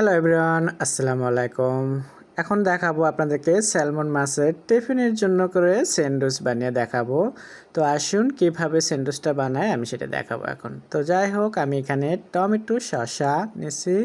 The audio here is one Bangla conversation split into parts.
হ্যালো এভরিওয়ান আসসালামু আলাইকুম এখন দেখাবো আপনাদেরকে স্যালমন মাছের টিফিনের জন্য করে স্যান্ডউইচ বানিয়ে দেখাবো। তো আসুন কীভাবে স্যান্ডউইচটা বানায় আমি সেটা দেখাবো এখন। তো যাই হোক, আমি এখানে টমেটো, শসা নিছি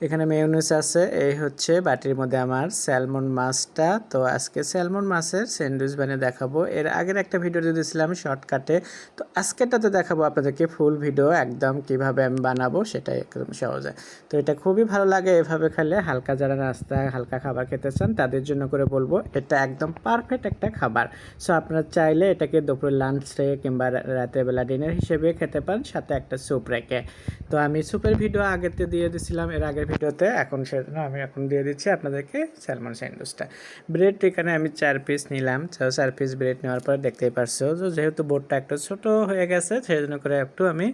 এখানে মেয়নিস আছে, এই হচ্ছে বাটির মধ্যে আমার স্যালমন মাছটা। তো আজকে স্যালমন মাছের স্যান্ডউইচ বানিয়ে দেখাবো। এর আগের একটা ভিডিও দিয়েছিলাম শর্টকাটে তো আজকেরটাতে দেখাবো আপনাদেরকে ফুল ভিডিও একদম কীভাবে আমি বানাবো সেটাই একদম সহজে। তো এটা খুবই ভালো লাগে এভাবে খেলে। হালকা যারা নাস্তা, হালকা খাবার খেতে চান, তাদের জন্য করে বলব, এটা একদম পারফেক্ট একটা খাবার। সো আপনারা চাইলে এটাকে দুপুরে লাঞ্চে কিংবা রাতের বেলা ডিনার হিসেবে খেতে পারেন, সাথে একটা স্যুপ রেখে। তো আমি স্যুপের ভিডিও আগেতে দিয়ে দিয়েছিলাম এর আগের ভিডিওতে এখন সেজন্য আমি এখন দিয়ে দিচ্ছি আপনাদেরকে স্যালমন স্যান্ডউইচটা ব্রেড এখানে আমি চার পিস নিলাম। চার পিস ব্রেড নেওয়ার পরে দেখতেই পারছ যেহেতু বোর্ডটা একটু ছোট হয়ে গেছে সেই জন্য করে একটু আমি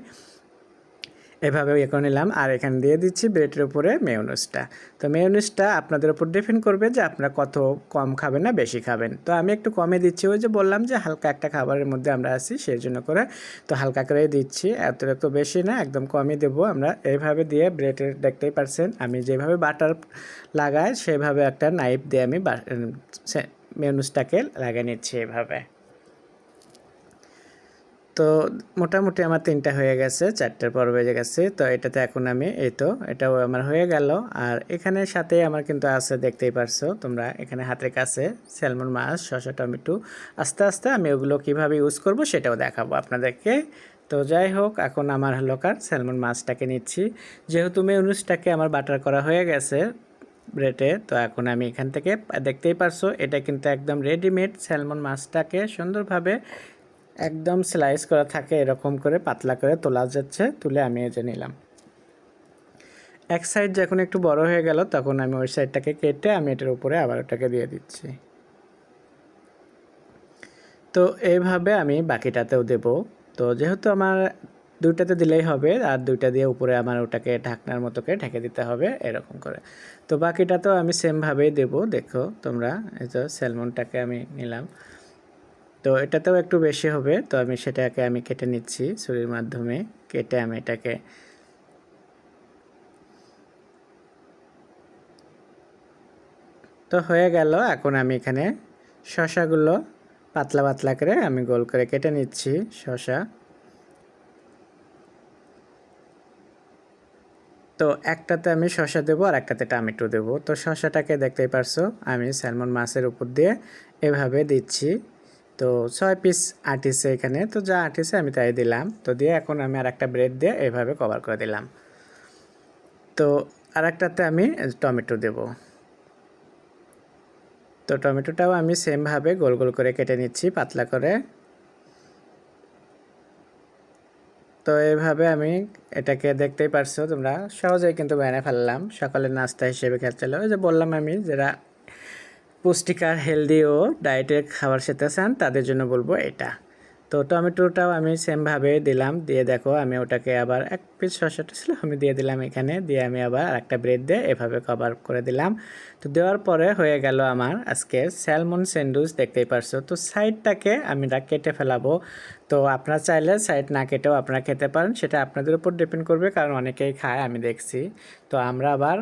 এভাবে ইয়ে করে নিলাম। আর এখানে দিয়ে দিচ্ছি ব্রেডের উপরে মেয়নিজটা। তো মেয়নিজটা আপনাদের উপর ডিপেন্ড করবে যে আপনারা কত কম খাবেন না বেশি খাবেন। তো আমি একটু কমে দিচ্ছি ওই যে বললাম যে হালকা একটা খাবারের মধ্যে আমরা আছি সেই জন্য করে। তো হালকা করেই দিচ্ছি এত বেশি না, একদম কমই দেবো আমরা। এইভাবে দিয়ে ব্রেডের দেখতেই পারছেন, আমি যেভাবে বাটার লাগাই, সেভাবে একটা নাইফ দিয়ে আমি মেয়নিজটাকে লাগিয়ে নিচ্ছি এভাবে। তো মোটামুটি আমার তিনটা হয়ে গেছে, চারটার পর বেজে গেছে, তো এটাতে এখন আমি এই তো, এটাও আমার হয়ে গেল। আর এখানে সাথে আমার কিন্তু আছে, দেখতেই পারছ তোমরা, এখানে হাতের কাছে স্যালমন মাছ, শসা, টমেটো, আস্তে আস্তে আমি ওগুলো কীভাবে ইউজ করব সেটাও দেখাবো আপনাদেরকে। তো যাই হোক, এখন আমার হলো কার স্যালমন মাছটাকে নিচ্ছি। যেহেতু মেয়নুসটাকে আমার বাটার করা হয়ে গেছে ব্রেটে তো এখন আমি এখান থেকে, দেখতেই পারছ, এটা কিন্তু একদম রেডিমেড স্যালমন মাছটাকে সুন্দরভাবে একদম স্লাইস করা থাকে, এরকম করে পাতলা করে তোলা যাচ্ছে, তুলে আমি এজে নিলাম। এক সাইড যখন একটু বড় হয়ে গেল, তখন আমি ওই সাইডটাকে কেটে আমি এটার উপরে আবার ওটাকে দিয়ে দিচ্ছি। তো এইভাবে আমি বাকিটাতেও দেব। তো যেহেতু আমার দুইটাতে দিলেই হবে, আর দুইটা দিয়ে উপরে আমার ওটাকে ঢাকনার মতোকে ঢেকে দিতে হবে, এরকম করে। তো বাকিটাতেও আমি সেমভাবেই দেব, দেখো তোমরা, এই তো স্যালমনটাকে আমি নিলাম। তো এটাতেও একটু বেশি হবে। তো আমি সেটাকে আমি কেটে নিচ্ছি ছুরির মাধ্যমে। কেটে আমি এটাকে তো হয়ে গেল। এখন আমি এখানে শশাগুলো পাতলা পাতলা করে আমি গোল করে কেটে নিচ্ছি শশা তো একটাতে আমি শশা দেবো আর একটাতে টমেটো দেবো। তো শশাটাকে দেখতেই পারছ, আমি স্যালমন মাছের উপর দিয়ে এভাবে দিচ্ছি। তো ছয় পিস আটিসে এখানে, তো যা আটিসে আমি তাই দিলাম। তো দিয়ে এখন আমি আর একটা ব্রেড দিয়ে এইভাবে কভার করে দিলাম। তো আর একটাতে আমি টমেটো দেব। তো টমেটোটাও আমি সেমভাবে গোল গোল করে কেটে নিচ্ছি, পাতলা করে। তো এইভাবে আমি এটাকে দেখতেই পারছ তোমরা, সহজেই কিন্তু বেনে ফেললাম। সকালের নাস্তা হিসেবে খেলছিল ওই যে বললাম আমি, যারা পুষ্টিকর হেলদি ও ডায়েটের খাবার খেতে চান, তাদের জন্য বলব এটা। তো টমেটোটাও আমি সেমভাবে দিলাম, দিয়ে দেখো আমি ওটাকে আবার এক পিস শসাটা ছিল, আমি দিয়ে দিলাম এখানে, দিয়ে আমি আবার একটা ব্রেড দিয়ে এভাবে কভার করে দিলাম। তো দেওয়ার পরে হয়ে গেল আমার আজকে স্যালমন স্যান্ডউইচ দেখতেই পারছ। তো সাইডটাকে আমি কেটে ফেলাবো। তো আপনারা চাইলে সাইড না কেটেও আপনারা খেতে পারেন, সেটা আপনাদের উপর ডিপেন্ড করবে, কারণ অনেকেই খায়, আমি দেখছি। তো আমরা আবার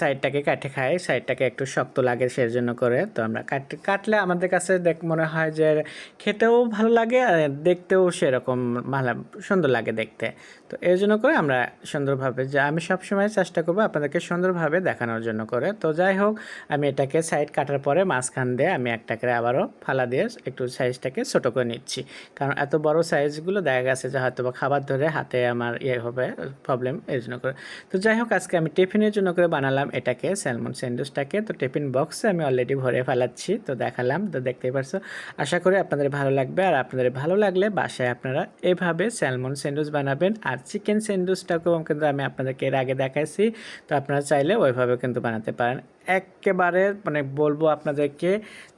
সাইডটাকে কাটে খাই সাইডটাকে একটু শক্ত লাগে সেই জন্য করে। তো আমরা কাট কাটলে আমাদের কাছে দেখ, মনে হয় যে খেতেও ভালো লাগে, আর দেখতেও সেরকম ভালো, সুন্দর লাগে দেখতে। তো এর জন্য করে আমরা সুন্দরভাবে যে, আমি সবসময় চেষ্টা করব আপনাদেরকে সুন্দরভাবে দেখানোর জন্য করে। তো যাই হোক, আমি এটাকে সাইড কাটার পরে মাঝখান দিয়ে আমি একটাকে আবারও ফালা দিয়ে একটু সাইজটাকে ছোটো করে নিচ্ছি। কারণ এত বড় সাইজগুলো দেখা গেছে যে হয়তো খাবার ধরে হাতে আমার ইয়ে হবে প্রবলেম এর জন্য করে। তো যাই হোক, আজকে আমি টিফিনের জন্য করে বানালাম এটাকে স্যালমন স্যান্ডউইচটাকে তো টিফিন বক্সে আমি অলরেডি ভরে ফেলাচ্ছি, তো দেখালাম, তো দেখতেই পারছ। আশা করি আপনাদের ভালো লাগবে, আর আপনাদের ভালো লাগলে বাসায় আপনারা এভাবে স্যালমন স্যান্ডউইচ বানাবেন, আর চিকেন স্যান্ডউইচটাকেও কিন্তু আমি আপনাদেরকে এর আগে দেখাইছি, তো আপনারা চাইলে ওইভাবে কিন্তু বানাতে পারেন। একেবারে মানে বলব আপনাদেরকে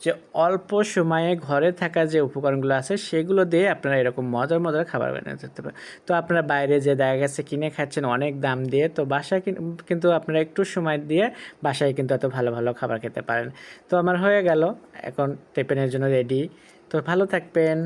যে অল্প সময়ে ঘরে থাকা যে উপকরণগুলো আছে, সেগুলো দিয়ে আপনারা এরকম মজার মজার খাবার বানিয়ে যেতে পারেন তো আপনারা বাইরে যে দেখা গেছে কিনে খাচ্ছেন, অনেক দাম দিয়ে, তো বাসায় কিন্তু আপনারা একটু সময় দিয়ে বাসায় কিন্তু এত ভালো ভালো খাবার খেতে পারেন। তো আমার হয়ে গেল, এখন টেপেনের জন্য রেডি তো ভালো থাকবেন।